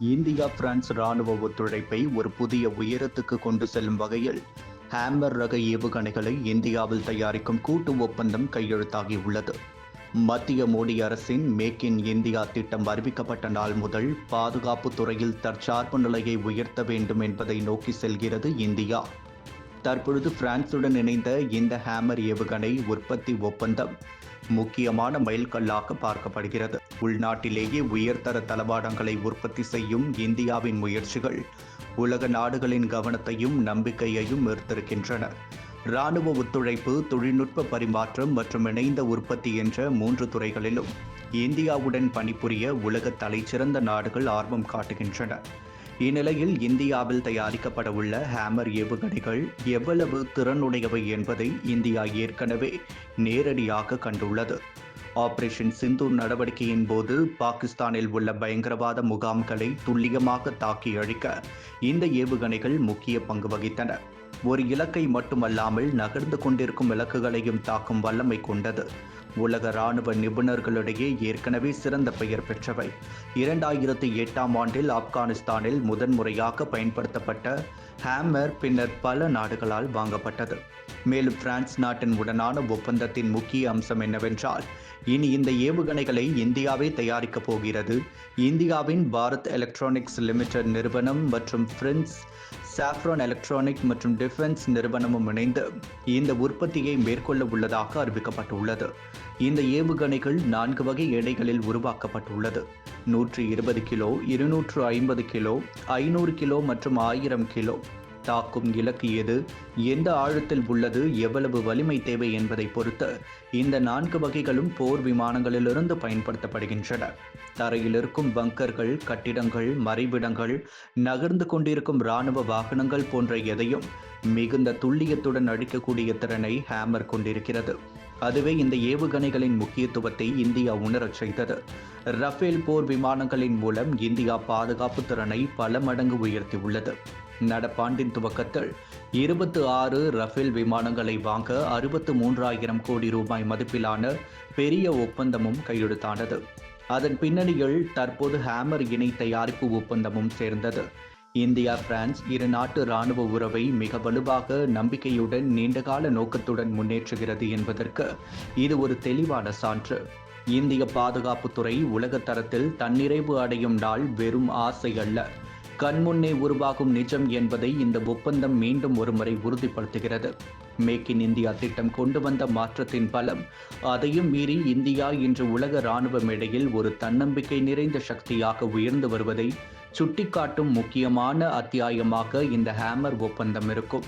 India France ராணுவ ஒத்துழைப்பை ஒரு புதிய உயரத்துக்கு கொண்டு செல்லும் வகையில் ஹேமர் ரக ஏவுகணைகளை இந்தியாவில் தயாரிக்கும் கூட்டு ஒப்பந்தம் கையெழுத்தாகியுள்ளது மத்திய மோடி அரசின் மேக் இன் இந்தியா திட்டம் அறிவிக்கப்பட்ட நாள் முதல் பாதுகாப்பு துறையில் தற்சார்பு நிலையை உயர்த்த வேண்டும் என்பதை நோக்கி செல்கிறது இந்தியா. தற்பொழுது பிரான்சுடன் இணைந்த இந்த ஹேமர் ஏவுகணை உற்பத்தி ஒப்பந்தம் முக்கியமான மைல்கல்லாக பார்க்கப்படுகிறது. உள்நாட்டிலேயே உயர்தர தளவாடங்களை உற்பத்தி செய்யும் இந்தியாவின் முயற்சிகள் உலக நாடுகளின் கவனத்தையும் நம்பிக்கையையும் ஈர்த்திருக்கின்றன. இராணுவ ஒத்துழைப்பு தொழில்நுட்ப பரிமாற்றம் மற்றும் இணைந்த உற்பத்தி என்ற மூன்று துறைகளிலும் இந்தியாவுடன் பணிபுரிய உலக தலைச்சிறந்த நாடுகள் ஆர்வம் காட்டுகின்றன. இந்நிலையில் இந்தியாவில் தயாரிக்கப்பட உள்ள ஹேமர் ஏவுகணைகள் எவ்வளவு திறனுடையவை என்பதை இந்தியா ஏற்கனவே நேரடியாக கண்டுள்ளது. ஆபரேஷன் சிந்து நடவடிக்கையின் போது பாகிஸ்தானில் உள்ள பயங்கரவாத முகாம்களை துல்லியமாக தாக்கி அழிக்க இந்த ஏவுகணைகள் முக்கிய பங்கு வகித்தன. ஒரு இலக்கை மட்டுமல்லாமல் நகர்ந்து கொண்டிருக்கும் இலக்குகளையும் தாக்கும் வல்லமை கொண்டது. உலக ராணுவ நிபுணர்களிடையே ஏற்கனவே சிறந்த பெயர் பெற்றவை. இரண்டாயிரத்தி எட்டாம் ஆண்டில் ஆப்கானிஸ்தானில் முதன்முறையாக பயன்படுத்தப்பட்ட ஹேமர் பின்னர் பல நாடுகளால் வாங்கப்பட்டது. மேலும் பிரான்ஸ் நாட்டின் உடனான ஒப்பந்தத்தின் முக்கிய அம்சம் என்னவென்றால் இனி இந்த ஏவுகணைகளை இந்தியாவே தயாரிக்கப் போகிறது. இந்தியாவின் பாரத் எலக்ட்ரானிக்ஸ் லிமிடெட் நிறுவனம் மற்றும் பிரின்ஸ் சாஃப்ரான் எலக்ட்ரானிக் மற்றும் டிஃபென்ஸ் நிறுவனமும் இணைந்து இந்த உற்பத்தியை மேற்கொள்ள உள்ளதாக அறிவிக்கப்பட்டுள்ளது. இந்த ஏவுகணைகள் நான்கு வகை எடைகளில் உருவாக்கப்பட்டுள்ளது. நூற்றி இருபது கிலோ இருநூற்று ஐம்பது கிலோ ஐநூறு கிலோ மற்றும் ஆயிரம் கிலோ. தாக்கும் இலக்கு எது? எந்த ஆழத்தில் உள்ளது? எவ்வளவு வலிமை தேவை என்பதை பொறுத்து இந்த நான்கு வகைகளும் போர் விமானங்களிலிருந்து பயன்படுத்தப்படுகின்றன. தரையில் இருக்கும் பங்கர்கள் கட்டிடங்கள் மறைவிடங்கள் நகர்ந்து கொண்டிருக்கும் இராணுவ வாகனங்கள் போன்ற எதையும் மிகுந்த துல்லியத்துடன் அழிக்கக்கூடிய திறனை ஹேமர் கொண்டிருக்கிறது. அதுவே இந்த ஏவுகணைகளின் முக்கியத்துவத்தை இந்தியா உணரச் செய்தது. ரஃபேல் போர் விமானங்களின் மூலம் இந்தியா பாதுகாப்பு திறனை பல மடங்கு உயர்த்தியுள்ளது. நடப்பாண்டின் துவக்கத்தில் இருபத்து ஆறு ரஃபேல் விமானங்களை வாங்க அறுபத்து மூன்றாயிரம் கோடி ரூபாய் மதிப்பிலான பெரிய ஒப்பந்தமும் கையெழுத்தானது. அதன் பின்னணியில் தற்போது ஹேமர் இணை தயாரிப்பு ஒப்பந்தமும் சேர்ந்தது. இந்தியா பிரான்ஸ் இரு நாட்டு இராணுவ உறவை மிக வலுவாக நம்பிக்கையுடன் நீண்டகால நோக்கத்துடன் முன்னேற்றுகிறது என்பதற்கு இது ஒரு தெளிவான சான்று. இந்திய பாதுகாப்புத்துறை உலகத் தரத்தில் தன்னிறைவு அடையும் நாள் வெறும் ஆசை அல்ல. கண்முன்னே உருவாகும் நிஜம் என்பதை இந்த ஒப்பந்தம் மீண்டும் ஒருமுறை உறுதிப்படுத்துகிறது. மேக் இன் இந்தியா திட்டம் கொண்டு வந்த மாற்றத்தின் பலம் அதையும் மீறி இந்தியா இன்று உலக இராணுவ மேடையில் ஒரு தன்னம்பிக்கை நிறைந்த சக்தியாக உயர்ந்து வருவதை சுட்டிக்காட்டும் முக்கியமான அத்தியாயமாக இந்த ஹேமர் ஒப்பந்தம் இருக்கும்.